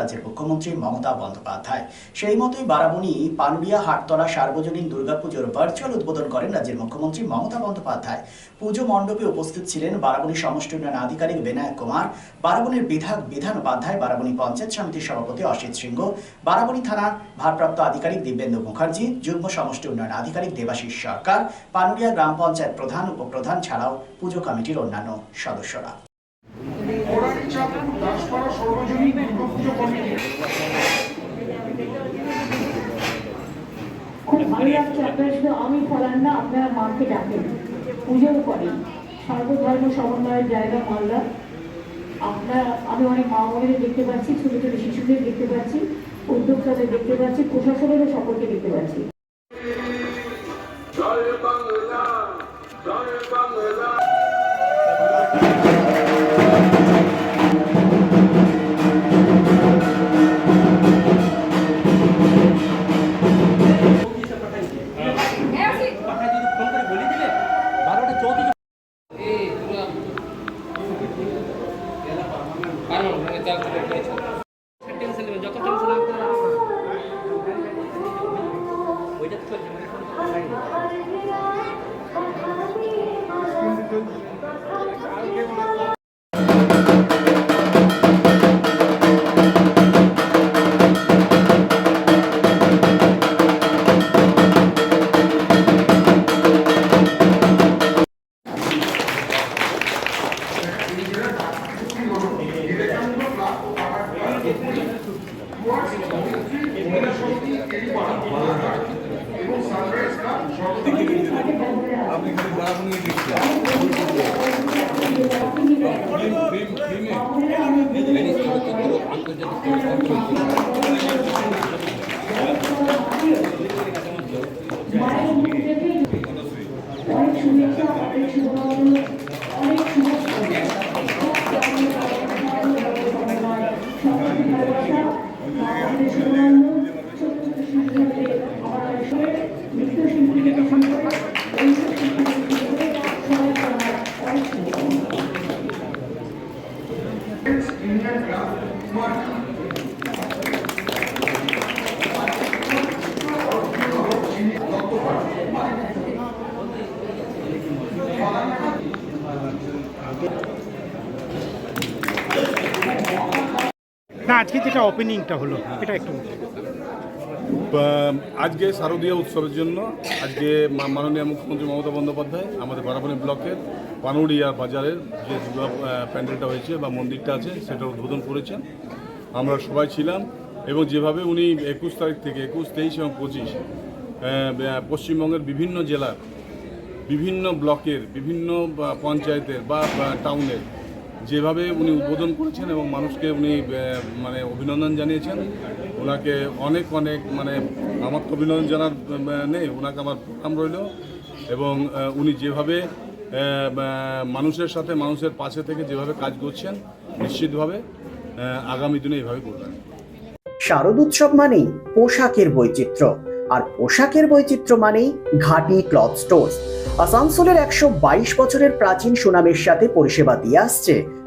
রাজ্যের মুখ্যমন্ত্রী মমতা বন্দ্যোপাধ্যায়। সেই মতোই বারাবণী পানুরিয়া হাটতলা সার্বজনীন দুর্গাপুজোর ভার্চুয়াল উদ্বোধন করেন রাজ্যের মুখ্যমন্ত্রী মমতা বন্দ্যোপাধ্যায়। পুজো মণ্ডপে উপস্থিত ছিলেন বারাবণী সমষ্টি উন্নয়ন আধিকারিক বিনায়ক কুমার, বারাবণীর বিধায়ক বিধান উপাধ্যায়, বারাবণী পঞ্চায়েত সমিতির সভাপতি অসিত সিংহ, বারাবণী থানার ভারপ্রাপ্ত আধিকারিক দিব্যেন্দু মুখার্জি, যুগ্ম সমষ্টি উন্নয়ন আধিকারিক দেবাশিস সরকার পানুরিয়া গ্রাম পঞ্চায়েত প্রধান, উপপ্রধান ছাড়াও পুজো কমিটির অন্যান্য সদস্যরা। খুব ভালো লাগছে আপনারা শুধু আমি ফলান না, আপনারা মাকে ডাকেন। পুজোও করেন সর্বধর্ম সমন্বয়ের জায়গা মালদা। আপনার, আমি অনেক মা বোনেদের দেখতে পাচ্ছি, ছোট ছোট শিশুদের দেখতে পাচ্ছি, উদ্যোক্তাদের দেখতে পাচ্ছি, প্রশাসনেরও সকলকে দেখতে পাচ্ছি। মায়ের মুখ না আজকে যেটা ওপেনিংটা হলো এটা একটু আজকে শারদীয় উৎসবের জন্য আজকে মাননীয় মুখ্যমন্ত্রী মমতা বন্দ্যোপাধ্যায় আমাদের বারাবণী ব্লকের পানুড়িয়া বাজারের যে দুর্গা প্যান্ডেলটা হয়েছে বা মন্দিরটা আছে, সেটা উদ্বোধন করেছেন। আমরা সবাই ছিলাম এবং যেভাবে উনি একুশ তারিখ থেকে, একুশ, তেইশ এবং পঁচিশ পশ্চিমবঙ্গের বিভিন্ন জেলার, বিভিন্ন ব্লকের, বিভিন্ন পঞ্চায়েতের বা বা টাউনের যেভাবে উনি উদ্বোধন করেছেন এবং মানুষকে উনি মানে অভিনন্দন জানিয়েছেন, ওনাকে অনেক অনেক মানে আমার তো অভিনন্দন জানার নেই ওনাকে আমার প্রণাম রইল এবং উনি যেভাবে মানুষের সাথে, মানুষের পাশে থেকে যেভাবে কাজ করছেন, নিশ্চিতভাবে আগামী দিনে এইভাবে করবেন। শারদ উৎসব মানেই পোশাকের বৈচিত্র্য, আর পোশাকের বৈচিত্র্য মানেই ঘাটি ক্লথ স্টোর আসানসোলের একশো বাইশ বছরের প্রাচীন সুনামের সাথে পরিষেবা দিয়ে আসছে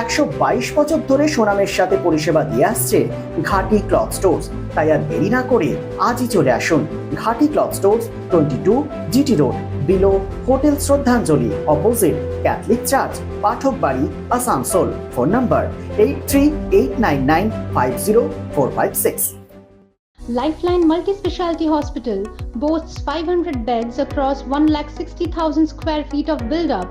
একশো বাইশ বছর ধরে সোনামের সাথে পরিষেবা দিয়ে আসছে ঘাটি ক্লথ স্টোর্স। তাই আর দেরি না করে আজই চলে আসুন Ghati cloth stores twenty two GT road below hotel Shraddhanjali opposite Catholic church Pathak বাড়ি Asansol. Phone number eight three eight nine nine five zero four five six. Lifeline Multi-Speciality Hospital boasts 500 beds across 1,60,000 square feet of build-up,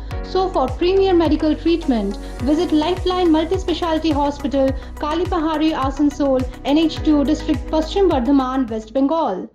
So, for premier medical treatment, visit Lifeline Multispeciality Hospital, Kalipahari, Asansol, NH2 District, Paschim Bardhaman, West Bengal.